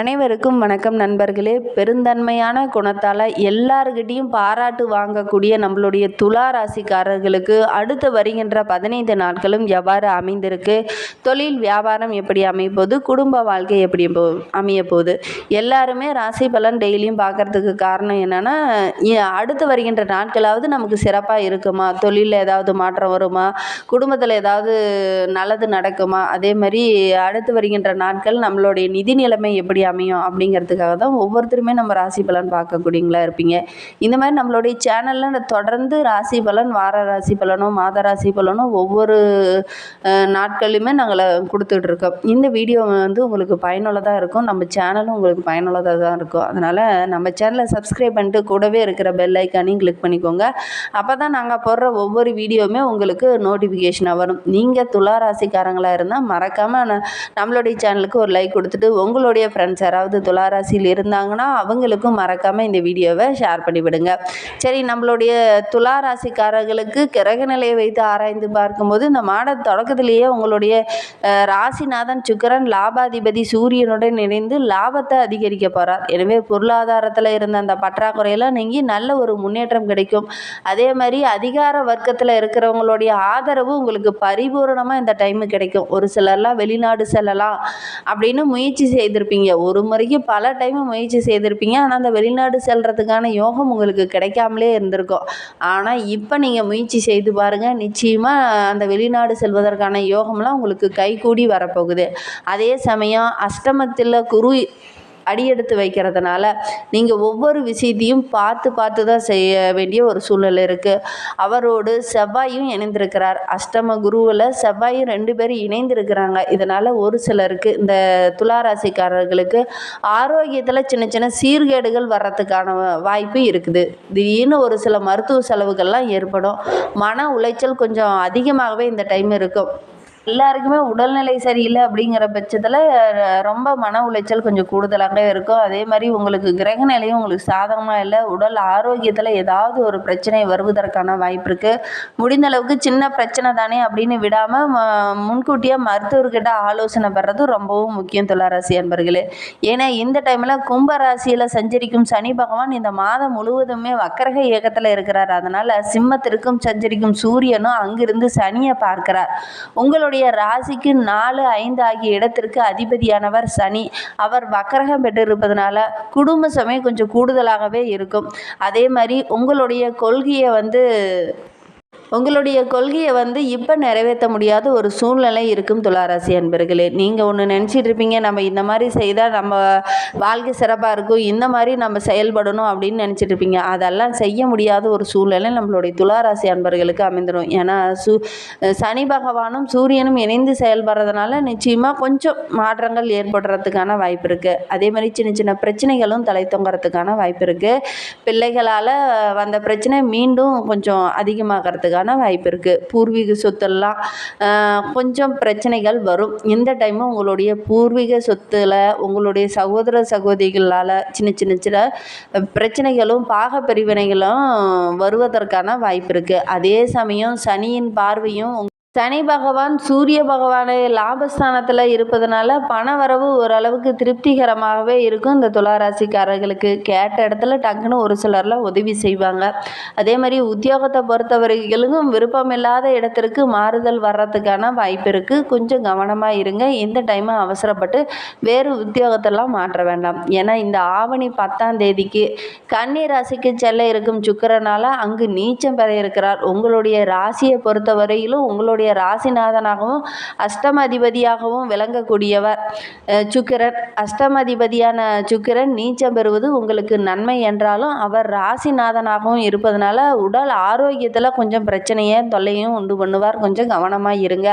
அனைவருக்கும் வணக்கம் நண்பர்களே. பெருந்தன்மையான குணத்தால் எல்லாருக்கிட்டேயும் பாராட்டு வாங்கக்கூடிய நம்மளுடைய துலா ராசிக்காரர்களுக்கு அடுத்து வருகின்ற பதினைந்து நாட்களும் எவ்வாறு அமைந்திருக்கு? தொழில் வியாபாரம் எப்படி அமைப்போது குடும்ப வாழ்க்கை எப்படி போ அமைய போகுது எல்லாருமே ராசி பலன் டெய்லியும் பார்க்குறதுக்கு காரணம் என்னென்னா அடுத்து வருகின்ற நாட்களாவது நமக்கு சிறப்பாக இருக்குமா? தொழிலில் ஏதாவது மாற்றம் வருமா? குடும்பத்தில் ஏதாவது நல்லது நடக்குமா? அதே மாதிரி அடுத்து வருகின்ற நாட்கள் நம்மளுடைய நிதி நிலைமை எப்படி அமையும் அப்படிங்கிறதுக்காக தான் ஒவ்வொருத்தருமே நம்ம ராசி பலன் பார்க்கக்கூடியங்களா இருப்பீங்க. இந்த மாதிரி நம்மளுடைய சேனலில் தொடர்ந்து ராசி பலன் வார ராசி பலனும் மாத ராசி பலனும் ஒவ்வொரு நாட்களுமே நாட்கள்லையுமே நாங்கள் கொடுத்துட்ருக்கோம் இந்த வீடியோ வந்து உங்களுக்கு பயனுள்ளதாக இருக்கும். நம்ம சேனலும் உங்களுக்கு பயனுள்ளதாக தான் இருக்கும். அதனால் நம்ம சேனலை சப்ஸ்கிரைப் பண்ணிட்டு கூடவே இருக்கிற பெல் ஐக்கானையும் கிளிக் பண்ணிக்கோங்க. அப்போ தான் நாங்கள் போடுற ஒவ்வொரு வீடியோவுமே உங்களுக்கு நோட்டிஃபிகேஷனாக வரும். நீங்கள் துலா ராசிக்காரங்களாக இருந்தால் மறக்காமல் நம்மளுடைய சேனலுக்கு ஒரு லைக் கொடுத்துட்டு உங்களுடைய ஃப்ரெண்ட்ஸ் யாராவது துளாராசியில் இருந்தாங்கன்னா அவங்களுக்கும் மறக்காமல் இந்த வீடியோவை ஷேர் பண்ணிவிடுங்க. சரி நம்மளுடைய துளாராசிக்காரர்களுக்கு கிரக நிலையை வைத்து ஆராய்ந்து பார்க்கும்போது இந்த மாட தொடக்கத்திலேயே உங்களுடைய ராசிநாதன் சுக்கிரன் லாபாதிபதி சூரியனுடன் இணைந்து லாபத்தை அதிகரிக்க போகிறார் எனவே பொருளாதாரத்தில் இருந்த அந்த பற்றாக்குறையெல்லாம் நீங்கி நல்ல ஒரு முன்னேற்றம் கிடைக்கும். அதே மாதிரி அதிகார வர்க்கத்தில் இருக்கிறவங்களுடைய ஆதரவு உங்களுக்கு பரிபூரணமாக இந்த டைமு கிடைக்கும். ஒரு சிலர்லாம் வெளிநாடு செல்லலாம் அப்படின்னு முயற்சி செய்திருப்பீங்க. ஒரு முறைக்கு பல டைம் முயற்சி செய்திருப்பீங்க. ஆனால் அந்த வெளிநாடு செல்றதுக்கான யோகம் உங்களுக்கு கிடைக்காமலே இருந்திருக்கும். ஆனால் இப்போ நீங்கள் முயற்சி செய்து பாருங்கள் நிச்சயமாக அந்த வெளிநாடு செல்வதற்கான யோகம்லாம் உங்களுக்கு கைகூடி வரப்போகுது. அதே சமயம் அஷ்டமத்தில் குரு அடியெடுத்து வைக்கிறதுனால நீங்கள் ஒவ்வொரு விஷயத்தையும் பார்த்து பார்த்து தான் செய்ய வேண்டிய ஒரு சூழ்நிலை இருக்குது அவரோடு செவ்வாயும் இணைந்திருக்கிறார். அஷ்டம குருவில் செவ்வாயும் ரெண்டு பேரும் இணைந்திருக்கிறாங்க. இதனால் ஒரு சிலருக்கு இந்த துளாராசிக்காரர்களுக்கு ஆரோக்கியத்தில் சின்ன சின்ன சீர்கேடுகள் வர்றதுக்கான வாய்ப்பு இருக்குது. திடீர்னு ஒரு சில மருத்துவ செலவுகள்லாம் ஏற்படும். மன உளைச்சல் கொஞ்சம் அதிகமாகவே இந்த டைம் இருக்கும். எல்லாருக்குமே உடல்நிலை சரியில்லை அப்படிங்கிற பட்சத்தில் ரொம்ப மன உளைச்சல் கொஞ்சம் கூடுதலாக இருக்கும். அதே மாதிரி உங்களுக்கு கிரக நிலையும் உங்களுக்கு சாதகமாக இல்லை. உடல் ஆரோக்கியத்தில் ஏதாவது ஒரு பிரச்சனை வருவதற்கான வாய்ப்பு இருக்குது முடிந்த அளவுக்கு சின்ன பிரச்சனை தானே அப்படின்னு விடாமல் முன்கூட்டியே மருத்துவர்கிட்ட ஆலோசனை பெறது ரொம்பவும் முக்கியம் துளாராசி அன்பர்களே. ஏன்னா இந்த டைமில் கும்ப ராசியில் சஞ்சரிக்கும் சனி பகவான் இந்த மாதம் முழுவதுமே வக்கரக இயக்கத்தில் இருக்கிறார். அதனால் சிம்மத்திற்கும் சஞ்சரிக்கும் சூரியனும் அங்கிருந்து சனியை பார்க்கிறார். உங்களுடைய ராசிக்கு நாலு ஐந்து ஆகிய இடத்திற்கு அதிபதியானவர் சனி. அவர் வக்கரகம் பெற்றிருப்பதனால குடும்ப சுமை கொஞ்சம் கூடுதலாகவே இருக்கும். அதே மாதிரி உங்களுடைய கொள்கையை வந்து உங்களுடைய கொள்கையை வந்து இப்போ நிறைவேற்ற முடியாத ஒரு சூழ்நிலை இருக்கும் துளாராசி அன்பர்களே. நீங்கள் ஒன்று நினச்சிட்டு இருப்பீங்க நம்ம இந்த மாதிரி செய்தால் நம்ம வாழ்க்கை சிறப்பாக இருக்கும் இந்த மாதிரி நம்ம செயல்படணும் அப்படின்னு நினச்சிட்டு இருப்பீங்க. அதெல்லாம் செய்ய முடியாத ஒரு சூழ்நிலை நம்மளுடைய துளாராசி அன்பர்களுக்கு அமைந்துடும் ஏன்னா சு சனி பகவானும் சூரியனும் இணைந்து செயல்படுறதுனால நிச்சயமாக கொஞ்சம் மாற்றங்கள் ஏற்படுறதுக்கான வாய்ப்பு இருக்குது அதே மாதிரி சின்ன சின்ன பிரச்சனைகளும் தலை தொங்குறதுக்கான வாய்ப்பு இருக்குது பிள்ளைகளால் வந்த பிரச்சனை மீண்டும் கொஞ்சம் அதிகமாகிறதுக்கான வாய்ப்பு இருக்குது பூர்வீக சொத்தெல்லாம் கொஞ்சம் பிரச்சனைகள் வரும். இந்த டைமும் உங்களுடைய பூர்வீக சொத்துல உங்களுடைய சகோதர சகோதரிகளால் சின்ன சின்ன சின்ன பிரச்சனைகளும் பாக பிரிவினைகளும் வருவதற்கான வாய்ப்பு இருக்குது அதே சமயம் சனியின் பார்வையும் சனி பகவான் சூரிய பகவானை லாபஸ்தானத்தில் இருப்பதனால பண வரவு ஓரளவுக்கு திருப்திகரமாகவே இருக்கும். இந்த துளாராசிக்காரர்களுக்கு கேட்ட இடத்துல டக்குன்னு ஒரு சிலர்லாம் உதவி செய்வாங்க. அதே மாதிரி உத்தியோகத்தை பொறுத்தவரைகளுக்கும் விருப்பமில்லாத இடத்திற்கு மாறுதல் வர்றதுக்கான வாய்ப்பு இருக்குது கொஞ்சம் கவனமாக இருங்க. இந்த டைமும் அவசரப்பட்டு வேறு உத்தியோகத்தெல்லாம் மாற்ற வேண்டாம். ஏன்னா இந்த ஆவணி பத்தாம் தேதிக்கு கன்னி ராசிக்கு செல்ல இருக்கும் சுக்கரனால் அங்கு நீச்சம் பெற இருக்கிறார். உங்களுடைய ராசியை பொறுத்தவரையிலும் உங்களுடைய ராசிநாதனாகவும் அஷ்டமதிபதியாகவும் விளங்கக்கூடியவர். சுக்கிரன். அஷ்டமதிபதியான சுக்கிரன் நீச்சம் பெறுவது உங்களுக்கு நன்மை என்றாலும் அவர் ராசிநாதனாகவும் இருப்பதனால உடல் ஆரோக்கியத்தில் கொஞ்சம் பிரச்சனையை தொல்லையும் உண்டு பண்ணுவார். கொஞ்சம் கவனமாக இருங்க.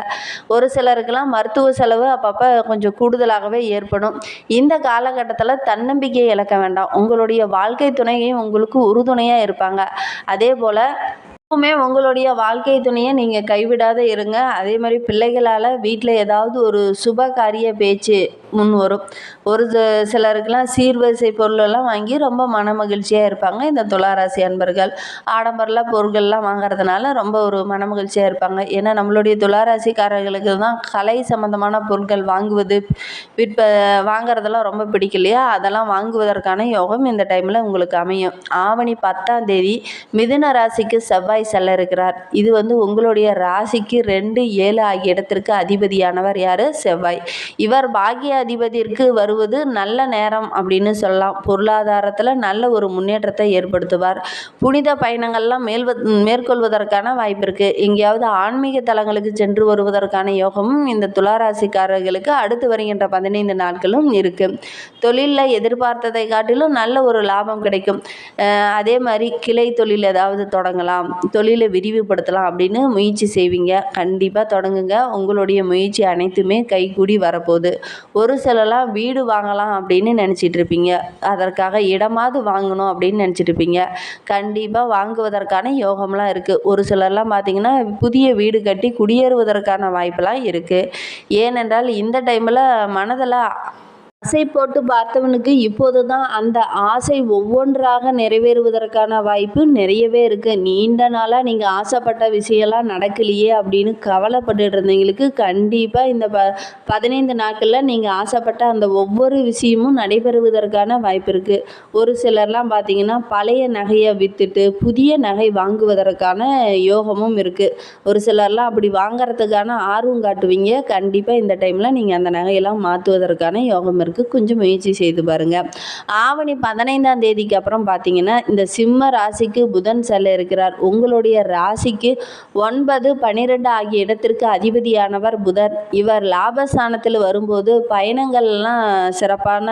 ஒரு சிலருக்கெல்லாம் மருத்துவ செலவு அப்பப்போ கொஞ்சம் கூடுதலாகவே ஏற்படும். இந்த காலகட்டத்தில் தன்னம்பிக்கை இழக்க வேண்டாம். உங்களுடைய வாழ்க்கை துணையும் உங்களுக்கு உறுதுணையாக இருப்பாங்க. அதே போல் எப்பவுமே உங்களுடைய வாழ்க்கை துணையை நீங்கள் கைவிடாத இருங்க. அதே மாதிரி பிள்ளைகளால் வீட்டில் ஏதாவது ஒரு சுப காரிய பேச்சு முன் வரும். ஒரு சிலருக்கெல்லாம் சீர்வரிசை பொருளெல்லாம் வாங்கி ரொம்ப மன மகிழ்ச்சியாக இருப்பாங்க. இந்த துளாராசி அன்பர்கள் ஆடம்பரல பொருட்கள்லாம் வாங்குறதுனால ரொம்ப ஒரு மன மகிழ்ச்சியாக இருப்பாங்க. ஏன்னா நம்மளுடைய துளாராசிக்காரர்களுக்கு தான் கலை சம்மந்தமான பொருட்கள் வாங்குவது விற்ப வாங்குறதெல்லாம் ரொம்ப பிடிக்கலையா அதெல்லாம் வாங்குவதற்கான யோகம் இந்த டைமில் உங்களுக்கு அமையும். ஆவணி பத்தாம் தேதி மிதுன ராசிக்கு செவ்வாய் செல்ல இருக்கிறார். இது வந்து உங்களுடைய ராசிக்கு ரெண்டு ஏழு ஆகிய இடத்திற்கு அதிபதியானவர் யார்? செவ்வாய். இவர் பாகிய அதிபதிற்கு வருவது நல்ல நேரம் அப்படின்னு சொல்லலாம். பொருளாதாரத்தில் நல்ல ஒரு முன்னேற்றத்தை ஏற்படுத்துவார். புனித பயணங்கள்லாம் மேல்வ மேற்கொள்வதற்கான வாய்ப்பு இருக்குது எங்கேயாவது ஆன்மீக தலங்களுக்கு சென்று வருவதற்கான யோகமும் இந்த துளாராசிக்காரர்களுக்கு அடுத்து வருகின்ற பதினைந்து நாட்களும் இருக்குது தொழிலில் எதிர்பார்த்ததை காட்டிலும் நல்ல ஒரு லாபம் கிடைக்கும். அதே மாதிரி கிளை தொழில் ஏதாவது தொடங்கலாம். தொழிலை விரிவுபடுத்தலாம் அப்படின்னு முயற்சி செய்வீங்க. கண்டிப்பாக தொடங்குங்க. உங்களுடைய முயற்சி அனைத்துமே கைகூடி வரப்போகுது. ஒரு ஒரு சிலலாம் வீடு வாங்கலாம் அப்படின்னு நினச்சிட்டு இருப்பீங்க. அதற்காக இடமாவது வாங்கணும் அப்படின்னு நினச்சிட்டு இருப்பீங்க. கண்டிப்பாக வாங்குவதற்கான யோகம்லாம் இருக்குது ஒரு சிலர்லாம் பார்த்தீங்கன்னா புதிய வீடு கட்டி குடியேறுவதற்கான வாய்ப்பெல்லாம் இருக்குது ஏனென்றால் இந்த டைமில் மனதில் ஆசை போட்டு பார்த்தவனுக்கு இப்போது தான் அந்த ஆசை ஒவ்வொன்றாக நிறைவேறுவதற்கான வாய்ப்பு நிறையவே இருக்குது நீண்ட நாளாக நீங்கள் ஆசைப்பட்ட விஷயம்லாம் நடக்கலையே அப்படின்னு கவலைப்பட்டு இருந்தவங்களுக்கு கண்டிப்பாக இந்த ப பதினைந்து நாட்களில் நீங்கள் ஆசைப்பட்ட அந்த ஒவ்வொரு விஷயமும் நடைபெறுவதற்கான வாய்ப்பு இருக்குது ஒரு சிலர்லாம் பார்த்தீங்கன்னா பழைய நகையை விற்றுட்டு புதிய நகை வாங்குவதற்கான யோகமும் இருக்குது ஒரு சிலர்லாம் அப்படி வாங்குறதுக்கான ஆர்வம் காட்டுவீங்க. கண்டிப்பாக இந்த டைமில் நீங்கள் அந்த நகையெல்லாம் மாற்றுவதற்கான யோகம் இருக்குது கொஞ்சம் முயற்சி செய்து பாருங்கள் ஆவணி பதினைந்தாம் தேதிக்கு அப்புறம் பார்த்தீங்கன்னா இந்த சிம்ம ராசிக்கு புதன் செல்ல இருக்கிறார். உங்களுடைய ராசிக்கு ஒன்பது பன்னிரெண்டு ஆகிய இடத்திற்கு அதிபதியானவர் புதன். இவர் லாபஸ்தானத்தில் வரும்போது பயணங்கள்லாம் சிறப்பான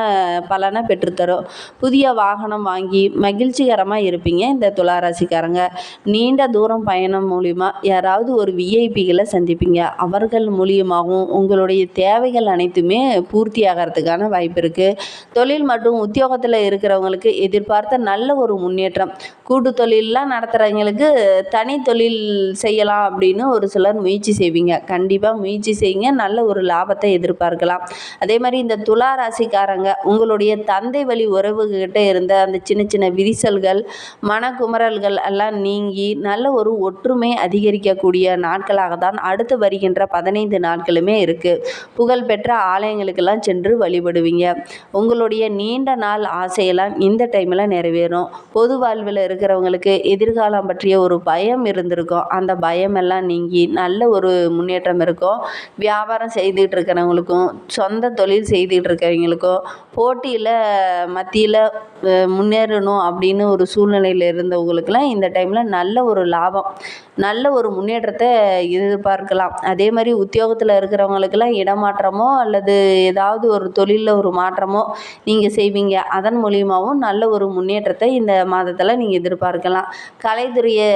பலனை பெற்றுத்தரும். புதிய வாகனம் வாங்கி மகிழ்ச்சிகரமாக இருப்பீங்க இந்த துளாராசிக்காரங்க நீண்ட தூரம் பயணம் மூலிமா யாராவது ஒரு விஐபிகளை சந்திப்பீங்க. அவர்கள் மூலியமாகவும் உங்களுடைய தேவைகள் அனைத்துமே பூர்த்தி ஆகிறதுக்கான வாய்ப்பு இருக்குது தொழில் மற்றும் உத்தியோகத்தில் இருக்கிறவங்களுக்கு எதிர்பார்த்த நல்ல ஒரு முன்னேற்றம். கூட்டு தொழிலெலாம் நடத்துகிறவங்களுக்கு தனி தொழில் செய்யலாம் அப்படின்னு ஒரு சிலர் முயற்சி செய்வீங்க. கண்டிப்பாக முயற்சி செய்யுங்க. நல்ல ஒரு லாபத்தை எதிர்பார்க்கலாம். அதே மாதிரி இந்த துலா ராசிக்காரங்க உங்களுடைய தந்தை வழி உறவுகிட்ட இருந்த அந்த சின்ன சின்ன விரிசல்கள் மனக்குமரல்கள் எல்லாம் நீங்கி நல்ல ஒரு ஒற்றுமை அதிகரிக்கக்கூடிய நாட்களாக தான் அடுத்து வருகின்ற பதினைந்து நாட்களுமே இருக்குது புகழ்பெற்ற ஆலயங்களுக்கெல்லாம் சென்று வழிபடுவீங்க உங்களுடைய நீண்ட நாள் ஆசையெல்லாம் இந்த டைமில் நிறைவேறும். பொது வாழ்வில் இருக்கிறவங்களுக்கு எதிர்காலம் பற்றிய ஒரு பயம் இருந்திருக்கும். அந்த பயமெல்லாம் நீங்கி நல்ல ஒரு முன்னேற்றம் இருக்கும். வியாபாரம் செய்துட்டு இருக்கிறவங்களுக்கும் சொந்த தொழில் செய்துட்டு இருக்கிறவங்களுக்கும் போட்டியில் மத்தியில் முன்னேறணும் அப்படின்னு ஒரு சூழ்நிலையில் இருந்தவங்களுக்குலாம் இந்த டைமில் நல்ல ஒரு லாபம். நல்ல ஒரு முன்னேற்றத்தை எதிர்பார்க்கலாம். அதே மாதிரி உத்தியோகத்தில் இருக்கிறவங்களுக்கெல்லாம் இடமாற்றமோ அல்லது ஏதாவது ஒரு தொழிலில் ஒரு மாற்றமோ நீங்கள் செய்வீங்க. அதன் மூலியமாகவும் நல்ல ஒரு முன்னேற்றத்தை இந்த மாதத்தில் நீங்கள் எதிர்பார்க்கலாம். கலைத்துறையை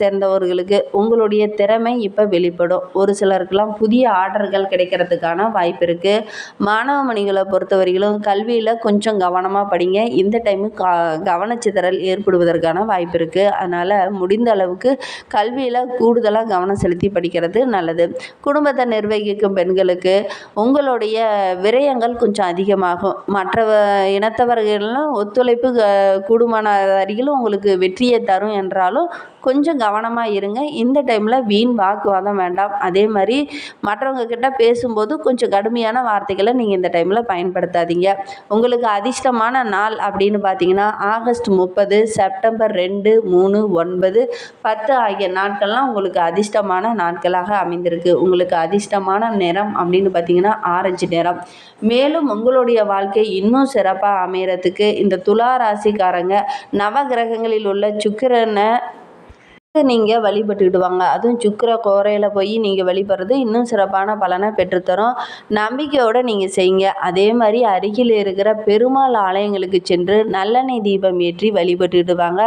சேர்ந்தவர்களுக்கு உங்களுடைய திறமை இப்போ வெளிப்படும். ஒரு சிலருக்கெல்லாம் புதிய ஆர்டர்கள் கிடைக்கிறதுக்கான வாய்ப்பு இருக்குது மாணவ மணிகளை பொறுத்தவரையிலும் கல்வியில் கொஞ்சம் கவனமாக படிங்க. இந்த டைமு கா கவனச்சிதறல் ஏற்படுவதற்கான வாய்ப்பு இருக்குது அதனால் முடிந்த அளவுக்கு கல்வியில் கூடுதலாக கவனம் செலுத்தி படிக்கிறது நல்லது. குடும்பத்தை நிர்வகிக்கும் பெண்களுக்கு உங்களுடைய விரயங்கள் கொஞ்சம் அதிகமாகும். மற்ற இனத்தவர்கள்லாம் ஒத்துழைப்பு க- கூடுமான அருகிலும் உங்களுக்கு வெற்றியை தரும் என்றாலும் கொஞ்சம் கவனமாக இருங்க. இந்த டைமில் வீண் வாக்குவாதம் வேண்டாம். அதே மாதிரி மற்றவங்க கிட்ட பேசும்போது கொஞ்சம் கடுமையான வார்த்தைகளை நீங்கள் இந்த டைமில் பயன்படுத்தாதீங்க. உங்களுக்கு அதிர்ஷ்டமான நாள் அப்படின்னு பார்த்தீங்கன்னா ஆகஸ்ட் முப்பது செப்டம்பர் ரெண்டு மூணு ஒன்பது பத்து ஆகிய நாட்கள்லாம் உங்களுக்கு அதிர்ஷ்டமான நாட்களாக அமைந்திருக்கு. உங்களுக்கு அதிர்ஷ்டமான நிறம் அப்படின்னு பார்த்தீங்கன்னா ஆரஞ்சு நிறம் மேலும் உங்களுடைய வாழ்க்கை இன்னும் சிறப்பாக அமையறதுக்கு இந்த துலா ராசிக்காரங்க நவகிரகங்களில் உள்ள சுக்கிரனை நீங்கள் வழிபட்டுக்கிட்டு வாங்க அதுவும் சுக்கிர கோரையில் போய் நீங்கள் வழிபடுறது இன்னும் சிறப்பான பலனை பெற்றுத்தரும். நம்பிக்கையோடு நீங்கள் செய்யுங்க. அதே மாதிரி அருகில் இருக்கிற பெருமாள் ஆலயங்களுக்கு சென்று நல்லெண்ணெய் தீபம் ஏற்றி வழிபட்டுக்கிட்டு வாங்க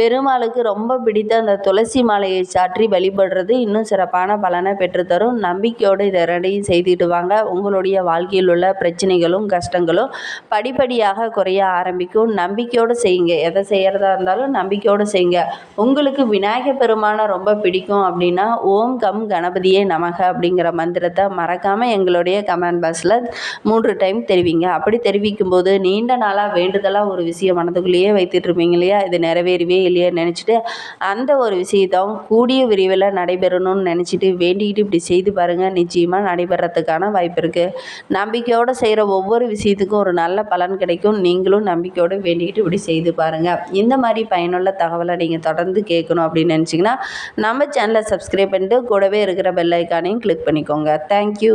பெருமாளுக்கு ரொம்ப பிடித்த அந்த துளசி மாலையை சாற்றி வழிபடுறது இன்னும் சிறப்பான பலனை பெற்றுத்தரும். நம்பிக்கையோடு இதை ரெண்டையும் செய்துக்கிட்டு வாங்க உங்களுடைய வாழ்க்கையில் உள்ள பிரச்சனைகளும் கஷ்டங்களும் படிப்படியாக குறைய ஆரம்பிக்கும். நம்பிக்கையோடு செய்யுங்க. எதை செய்கிறதா இருந்தாலும் நம்பிக்கையோடு செய்யுங்க. உங்களுக்கு விநாயகர் விநாயகர் பெருமானை ரொம்ப பிடிக்கும் அப்படின்னா ஓம் கம் கணபதியே நமக அப்படிங்கிற மந்திரத்தை மறக்காமல் எங்களுடைய கமெண்ட் பாக்ஸில் மூன்று டைம் தெரிவிங்க. அப்படி தெரிவிக்கும் போது நீண்ட நாளாக வேண்டுதலாக ஒரு விஷயம் மனதுக்குள்ளேயே வைத்துட்டு இருப்பீங்க இல்லையா? இது நிறைவேறவே இல்லையா நினச்சிட்டு அந்த ஒரு விஷயத்தும் கூடிய விரைவில் நடைபெறணும்னு நினச்சிட்டு வேண்டிக்கிட்டு இப்படி செய்து பாருங்கள் நிச்சயமாக நடைபெறத்துக்கான வாய்ப்பு இருக்குது நம்பிக்கையோடு செய்கிற ஒவ்வொரு விஷயத்துக்கும் ஒரு நல்ல பலன் கிடைக்கும். நீங்களும் நம்பிக்கையோடு வேண்டிக்கிட்டு இப்படி செய்து பாருங்கள் இந்த மாதிரி பயனுள்ள தகவலை நீங்கள் தொடர்ந்து கேட்கணும் அப்படின்னு அப்படின்னு நினச்சிங்கன்னா நம்ம சேனலை சப்ஸ்கிரைப் பண்ணிட்டு கூடவே இருக்கிற பெல் ஐக்கானையும் கிளிக் பண்ணிக்கோங்க. தேங்க்யூ